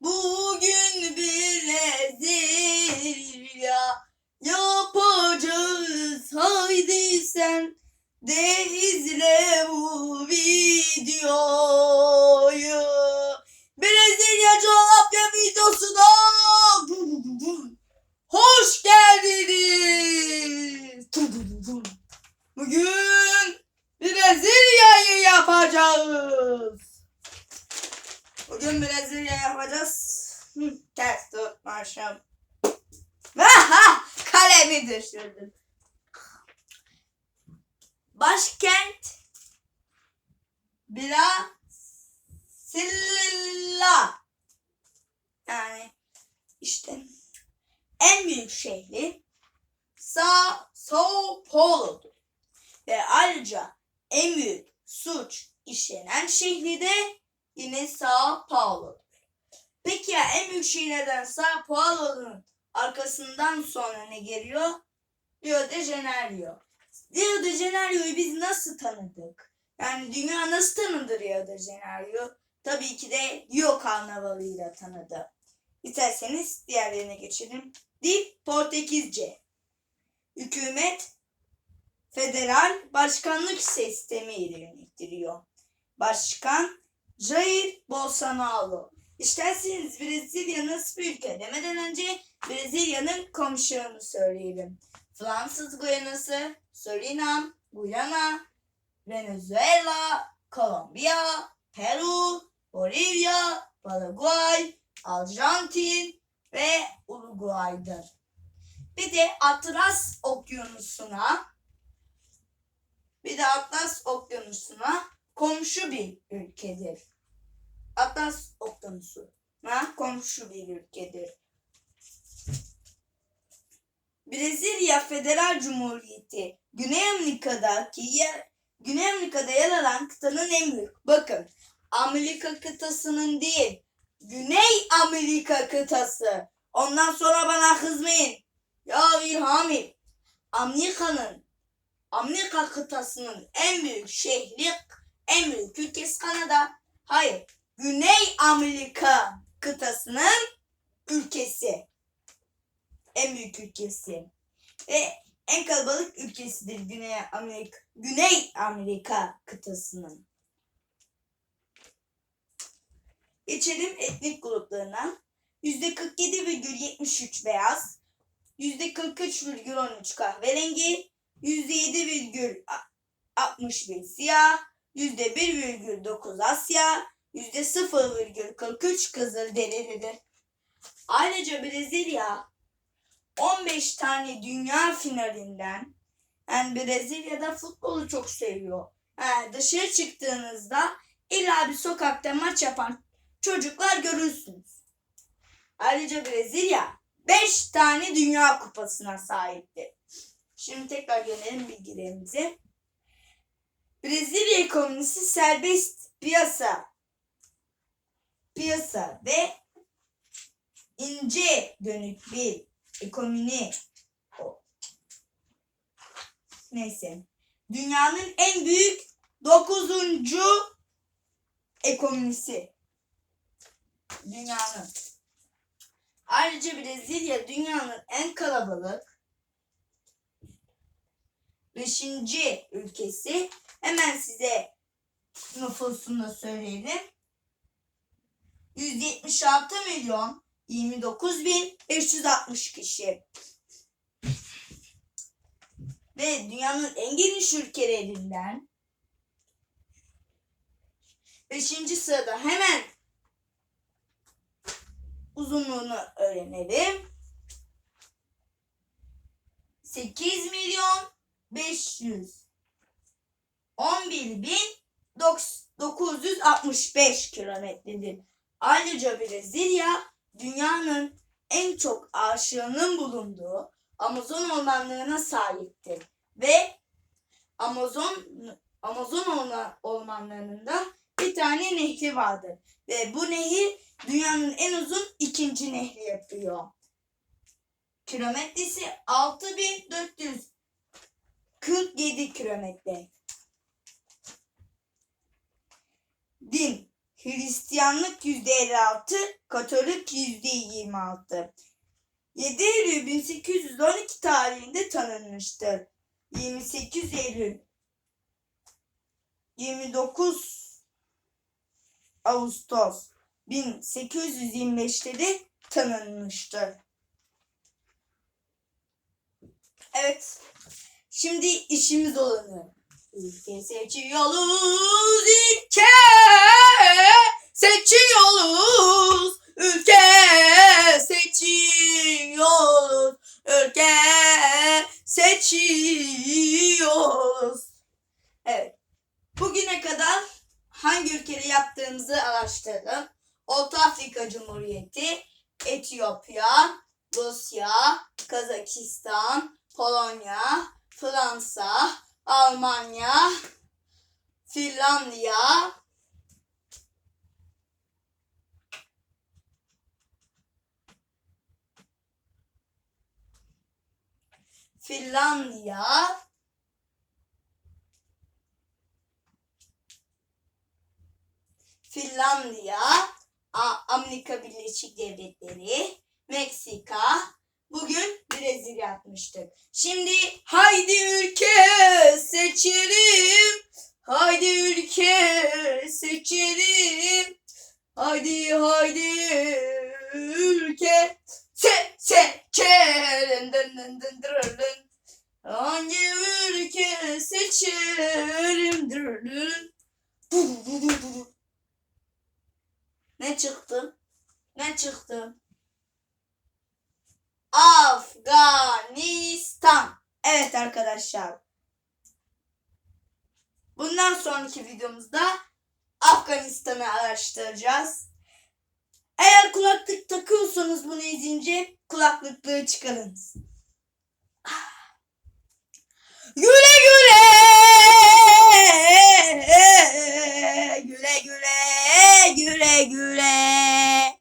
Bugün Brezilya yapacağız. Haydi sen de izle bu videoyu. Brezilya coğrafya videosuna hoş geldiniz. Bugün Brezilya'yı yapacağız. Bugün Brezilya yapacağız. Hı, Ters tutmuşum. Aha! Kalemi düşürdüm. Başkent Brasilia. Yani işte en büyük şehri Sa Sao Paulo'dur. Ve ayrıca en büyük suç işlenen şehri de yine Sao Paulo'dur. Peki ya en büyük şehirlerden Sao Paulo'nun arkasından sonra ne geliyor? Rio de Janeiro. Rio de Janeiro'yu biz nasıl tanıdık? Yani dünya nasıl tanıdı Rio de Janeiro? Tabii ki de Rio Karnavalı'yla tanıdı. İsterseniz diğerlerine geçelim. Dil Portekizce. Hükümet federal başkanlık sistemi ile yönetiliyor. Başkan Jair Bolsonaro. İsterseniz Brezilya nasıl bir ülke demeden önce Brezilya'nın komşularını söyleyelim. Fransız Guyanası, Surinam, Guyana, Venezuela, Kolombiya, Peru, Bolivya, Paraguay, Arjantin ve Uruguay'dır. Bir de Atlas Okyanusu'na bir de Atlas Okyanusu'na komşu bir ülkedir. Atlas Okyanusu'na komşu bir ülkedir. Brezilya Federal Cumhuriyeti Güney Amerika'daki yer, Güney Amerika'da yer alan kıtanın en büyük. Bakın Amerika kıtasının değil Güney Amerika kıtası. Ondan sonra bana kızmayın. Ya İlhami Amerika'nın Amerika kıtasının en büyük şehri en büyük ülkesi Kanada. Hayır. Güney Amerika kıtasının ülkesi. En büyük ülkesi. Ve en kalabalık ülkesidir Güney Amerika, Güney Amerika kıtasının. Geçelim etnik gruplarına. %47,73 beyaz, %43,13 kahverengi, %7,61 siyah, %1,9 Asya, %0,43 Kızılderilidir. Ayrıca Brezilya 15 tane dünya finalinden yani Brezilya'da futbolu çok seviyor. Yani dışarı çıktığınızda illa bir sokakta maç yapan çocuklar görürsünüz. Ayrıca Brezilya 5 tane dünya kupasına sahiptir. Şimdi tekrar gelelim bilgilerimize. Brezilya ekonomisi serbest piyasa. Piyasa ve ince dönük bir ekonomi. Neyse. Dünyanın en büyük dokuzuncu ekonomisi. Dünyanın. Ayrıca Brezilya dünyanın en kalabalık beşinci ülkesi hemen size nüfusunu da söyleyelim 176 milyon 29.560 kişi. Ve dünyanın en geniş ülkelerinden 5. sırada hemen uzunluğunu öğrenelim. 8 milyon 500 11 bin 965 kilometredir. Ayrıca Brezilya dünyanın en çok ağaçlarının bulunduğu Amazon ormanlarına sahiptir. Ve Amazon Amazon orma- ormanlarında bir tane nehri vardır. Ve bu nehir dünyanın en uzun ikinci nehri yapıyor. Kilometresi 6447 kilometre. Din Hristiyanlık %56, Katolik %26. 7 Eylül 1812 tarihinde tanınmıştır. 28 Eylül 29 Ağustos 1825'te de tanınmıştır. Evet. Şimdi işimiz olanı. Ülke seçiyoruz, ülke seçiyoruz, ülke seçiyoruz, ülke seçiyoruz. Evet. Bugüne kadar hangi ülkede yaptığımızı araştırdım. Orta Afrika Cumhuriyeti, Etiyopya, Rusya, Kazakistan, Polonya, Fransa, Almanya, Finlandiya, Finlandiya, Finlandiya, Amerika Birleşik Devletleri, Meksika, bugün Brezilya yapmıştık. Şimdi haydi ülke seçelim. Haydi ülke seçelim. Haydi haydi ülke se seçelim. Dın. Hangi ülke bu. Ne çıktı? Ne çıktı? Afganistan. Evet arkadaşlar. Bundan sonraki videomuzda Afganistan'ı araştıracağız. Eğer kulaklık takıyorsanız bunu izleyince kulaklıkları çıkarınız. Güle güle. Güle güle. Güle güle.